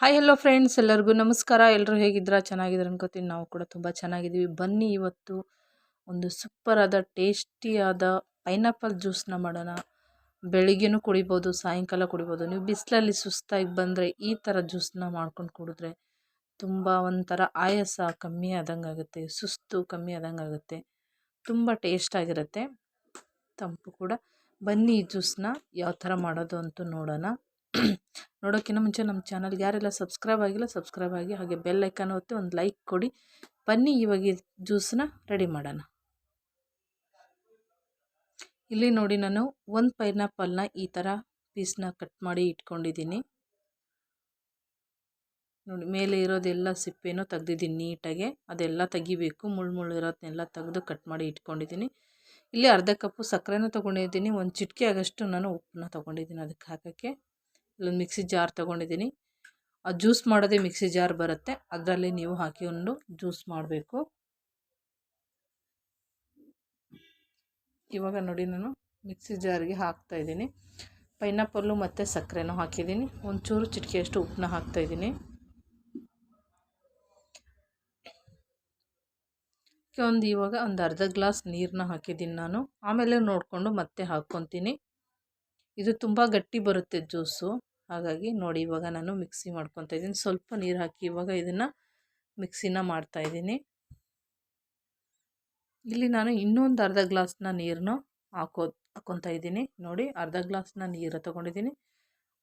Hi hello friends ಎಲ್ಲರಿಗೂ ನಮಸ್ಕಾರ. ಎಲ್ಲರೂ ಹೇಗಿದ್ದೀರಾ? ಚೆನ್ನಾಗಿದ್ದಾರೆ ಅನ್ಕೋತೀನಿ. ನಾವು ಕೂಡ ತುಂಬ ಚೆನ್ನಾಗಿದ್ದೀವಿ. ಬನ್ನಿ ಇವತ್ತು ಒಂದು ಸೂಪರ್ ಆದ ಟೇಸ್ಟಿಯಾದ ಪೈನಾಪಲ್ ಜ್ಯೂಸ್ನ ಮಾಡೋಣ. ಬೆಳಿಗ್ಗೆನೂ ಕುಡಿಬೋದು, ಸಾಯಂಕಾಲ ಕುಡಿಬೋದು. ನೀವು ಬಿಸಿಲಲ್ಲಿ ಸುಸ್ತಾಗಿ ಬಂದರೆ ಈ ಥರ ಜ್ಯೂಸ್ನ ಮಾಡ್ಕೊಂಡು ಕುಡಿದ್ರೆ ತುಂಬ ಒಂಥರ ಆಯಾಸ ಕಮ್ಮಿ ಆದಂಗೆ ಆಗುತ್ತೆ. ಸುಸ್ತು ಕಮ್ಮಿ ಆದಂಗೆ ಆಗುತ್ತೆ. ತುಂಬ ಟೇಸ್ಟಾಗಿರುತ್ತೆ ತಂಪು ಕೂಡ. ಬನ್ನಿ ಈ ಜ್ಯೂಸ್ನ ಯಾವ ಥರ ಮಾಡೋದು ಅಂತೂ ನೋಡೋಣ. ನೋಡೋಕ್ಕಿಂತ ಮುಂಚೆ ನಮ್ಮ ಚಾನಲ್ಗೆ ಯಾರೆಲ್ಲ ಸಬ್ಸ್ಕ್ರೈಬ್ ಆಗಿಲ್ಲ, ಸಬ್ಸ್ಕ್ರೈಬ್ ಆಗಿ ಹಾಗೆ ಬೆಲ್ ಐಕಾನ್ ಒತ್ತಿ ಒಂದು ಲೈಕ್ ಕೊಡಿ. ಬನ್ನಿ ಇವಾಗ ಜ್ಯೂಸನ್ನ ರೆಡಿ ಮಾಡೋಣ. ಇಲ್ಲಿ ನೋಡಿ ನಾನು ಒಂದು ಪೈನಾಪಲ್ನ ಈ ಥರ ಪೀಸ್ನ ಕಟ್ ಮಾಡಿ ಇಟ್ಕೊಂಡಿದ್ದೀನಿ. ನೋಡಿ, ಮೇಲೆ ಇರೋದೆಲ್ಲ ಸಿಪ್ಪೆನೂ ತೆಗ್ದಿದ್ದೀನಿ ನೀಟಾಗೆ. ಅದೆಲ್ಲ ತೆಗಿಬೇಕು, ಮುಳ್ಳು ಮುಳ್ಳು ಇರೋದನ್ನೆಲ್ಲ ತೆಗೆದು ಕಟ್ ಮಾಡಿ ಇಟ್ಕೊಂಡಿದ್ದೀನಿ. ಇಲ್ಲಿ ಅರ್ಧ ಕಪ್ಪು ಸಕ್ಕರೆನೂ ತೊಗೊಂಡಿದ್ದೀನಿ. ಒಂದು ಚಿಟಿಕೆ ಆಗೋಷ್ಟು ನಾನು ಉಪ್ಪನ್ನ ತೊಗೊಂಡಿದ್ದೀನಿ ಅದಕ್ಕೆ ಹಾಕೋಕ್ಕೆ. ಇಲ್ಲೊಂದು ಮಿಕ್ಸಿ ಜಾರ್ ತೊಗೊಂಡಿದ್ದೀನಿ. ಆ ಜ್ಯೂಸ್ ಮಾಡೋದೇ ಮಿಕ್ಸಿ ಜಾರ್ ಬರುತ್ತೆ. ಅದರಲ್ಲಿ ನೀವು ಹಾಕಿಕೊಂಡು ಜ್ಯೂಸ್ ಮಾಡಬೇಕು. ಇವಾಗ ನೋಡಿ ನಾನು ಮಿಕ್ಸಿ ಜಾರ್ಗೆ ಹಾಕ್ತಾಯಿದ್ದೀನಿ ಪೈನಾಪಲ್ಲು ಮತ್ತು ಸಕ್ಕರೆನೂ ಹಾಕಿದ್ದೀನಿ. ಒಂಚೂರು ಚಿಟಿಕೆಯಷ್ಟು ಉಪ್ಪನ್ನ ಹಾಕ್ತಾಯಿದ್ದೀನಿ ಒಂದು ಇವಾಗ ಒಂದು ಅರ್ಧ ಗ್ಲಾಸ್ ನೀರನ್ನ ಹಾಕಿದ್ದೀನಿ ನಾನು. ಆಮೇಲೆ ನೋಡಿಕೊಂಡು ಮತ್ತೆ ಹಾಕ್ಕೊತೀನಿ. ಇದು ತುಂಬ ಗಟ್ಟಿ ಬರುತ್ತೆ ಜ್ಯೂಸು. ಹಾಗಾಗಿ ನೋಡಿ ಇವಾಗ ನಾನು ಮಿಕ್ಸಿ ಮಾಡ್ಕೊತಾ ಇದ್ದೀನಿ. ಸ್ವಲ್ಪ ನೀರು ಹಾಕಿ ಇವಾಗ ಇದನ್ನು ಮಿಕ್ಸಿನ ಮಾಡ್ತಾಯಿದ್ದೀನಿ ಇಲ್ಲಿ ನಾನು ಇನ್ನೊಂದು ಅರ್ಧ ಗ್ಲಾಸ್ನ ನೀರನ್ನು ಹಾಕೋ ಹಾಕ್ಕೊತಾ ಇದ್ದೀನಿ. ನೋಡಿ ಅರ್ಧ ಗ್ಲಾಸ್ನ ನೀರು ತೊಗೊಂಡಿದ್ದೀನಿ.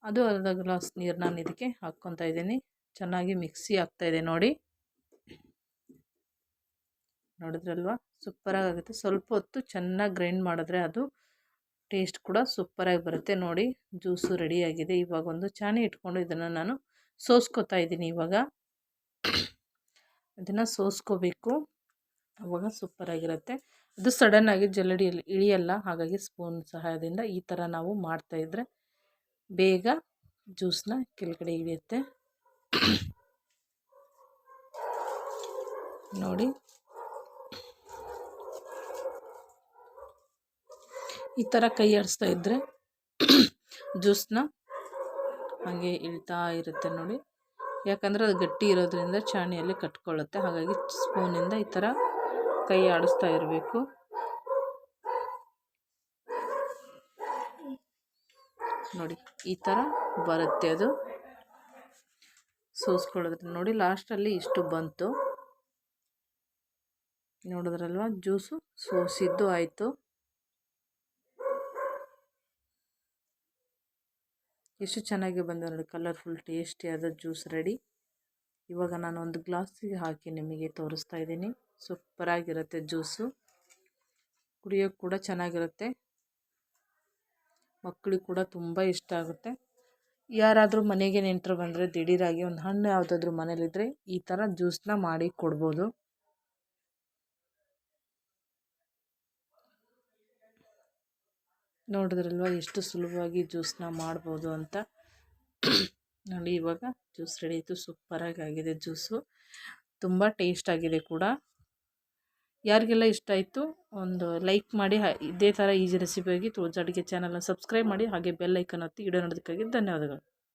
ಅದು ಅರ್ಧ ಗ್ಲಾಸ್ ನೀರು ನಾನು ಇದಕ್ಕೆ ಹಾಕ್ಕೊತಾ ಇದ್ದೀನಿ. ಚೆನ್ನಾಗಿ ಮಿಕ್ಸಿ ಆಗ್ತಾಯಿದೆ ನೋಡಿ. ನೋಡಿದ್ರಲ್ವ? ಸೂಪರಾಗಿ ಆಗುತ್ತೆ. ಸ್ವಲ್ಪ ಹೊತ್ತು ಚೆನ್ನಾಗಿ ಗ್ರೈಂಡ್ ಮಾಡಿದ್ರೆ ಅದು ಟೇಸ್ಟ್ ಕೂಡ ಸೂಪರಾಗಿ ಬರುತ್ತೆ ನೋಡಿ. ಜ್ಯೂಸು ರೆಡಿಯಾಗಿದೆ. ಇವಾಗ ಒಂದು ಚಾಣಿ ಇಟ್ಕೊಂಡು ಇದನ್ನು ನಾನು ಸೋಸ್ಕೋತಾ ಇದ್ದೀನಿ ಇವಾಗ. ಅದನ್ನು ಸೋಸ್ಕೋಬೇಕು. ಅವಾಗ ಸೂಪರಾಗಿರುತ್ತೆ. ಅದು ಸಡನ್ನಾಗಿ ಜಲಡಿಯಲ್ಲಿ ಇಳಿಯಲ್ಲ, ಹಾಗಾಗಿ ಸ್ಪೂನ್ ಸಹಾಯದಿಂದ ಈ ಥರ ನಾವು ಮಾಡ್ತಾಯಿದ್ರೆ ಬೇಗ ಜ್ಯೂಸನ್ನ ಕೆಳಗಡೆ ಇಳಿಯುತ್ತೆ. ನೋಡಿ. ಈ ಥರ ಕೈ ಆಡಿಸ್ತಾ ಇದ್ದರೆ ಜ್ಯೂಸನ್ನ ಹಾಗೆ ಇಳ್ತಾ ಇರುತ್ತೆ ನೋಡಿ. ಯಾಕಂದರೆ ಅದು ಗಟ್ಟಿ ಇರೋದ್ರಿಂದ ಚಾಣಿಯಲ್ಲಿ ಕಟ್ಕೊಳ್ಳುತ್ತೆ. ಹಾಗಾಗಿ ಸ್ಪೂನಿಂದ ಈ ಥರ ಕೈ ಆಡಿಸ್ತಾ ಇರಬೇಕು. ನೋಡಿ, ಈ ಥರ ಬರುತ್ತೆ ಅದು. ಸೋಸ್ಕೊಳ್ಳೋದ್ರೆ ನೋಡಿ, ಲಾಸ್ಟಲ್ಲಿ ಇಷ್ಟು ಬಂತು. ನೋಡಿದ್ರಲ್ವ? ಜ್ಯೂಸು ಸೋಸಿದ್ದು ಆಯಿತು. ಎಷ್ಟು ಚೆನ್ನಾಗಿ ಬಂದ ನೋಡಿ ಕಲರ್ಫುಲ್ ಟೇಸ್ಟಿಯಾದ ಜ್ಯೂಸ್ ರೆಡಿ ಇವಾಗ ನಾನು ಒಂದು ಗ್ಲಾಸಿಗೆ ಹಾಕಿ ನಿಮಗೆ ತೋರಿಸ್ತಾ ಇದ್ದೀನಿ. ಸೂಪರಾಗಿರುತ್ತೆ ಜ್ಯೂಸು ಕುಡಿಯೋಕ್ಕೆ ಕೂಡ ಚೆನ್ನಾಗಿರುತ್ತೆ. ಮಕ್ಕಳಿಗೆ ಕೂಡ ತುಂಬ ಇಷ್ಟ ಆಗುತ್ತೆ. ಯಾರಾದರೂ ಮನೆಗೆ ನೆಂಟರು ಬಂದರೆ ದಿಢೀರಾಗಿ ಒಂದು ಹಣ್ಣು ಯಾವುದಾದ್ರೂ ಮನೇಲಿದ್ದರೆ ಈ ಥರ ಜ್ಯೂಸನ್ನ ಮಾಡಿ ಕೊಡ್ಬೋದು. ನೋಡಿದ್ರಲ್ವ ಎಷ್ಟು ಸುಲಭವಾಗಿ ಜ್ಯೂಸನ್ನ ಮಾಡ್ಬೋದು ಅಂತ. ನೋಡಿ ಇವಾಗ ಜ್ಯೂಸ್ ರೆಡಿ ಆಯಿತು. ಸೂಪರಾಗಿ ಆಗಿದೆ ಜ್ಯೂಸು. ತುಂಬ ಟೇಸ್ಟ್ ಆಗಿದೆ ಕೂಡ. ಯಾರಿಗೆಲ್ಲ ಇಷ್ಟ ಆಯಿತು ಒಂದು ಲೈಕ್ ಮಾಡಿ ಇದೇ ಥರ ಈಜಿ ರೆಸಿಪಿಯಾಗಿ ತುಳಜಿ ಅಡುಗೆ ಚಾನಲ್ನ ಸಬ್ಸ್ಕ್ರೈಬ್ ಮಾಡಿ, ಹಾಗೆ ಬೆಲ್ ಐಕನ್ ಒತ್ತಿ ಇಡೋ ನೋಡೋದಕ್ಕಾಗಿ ಧನ್ಯವಾದಗಳು.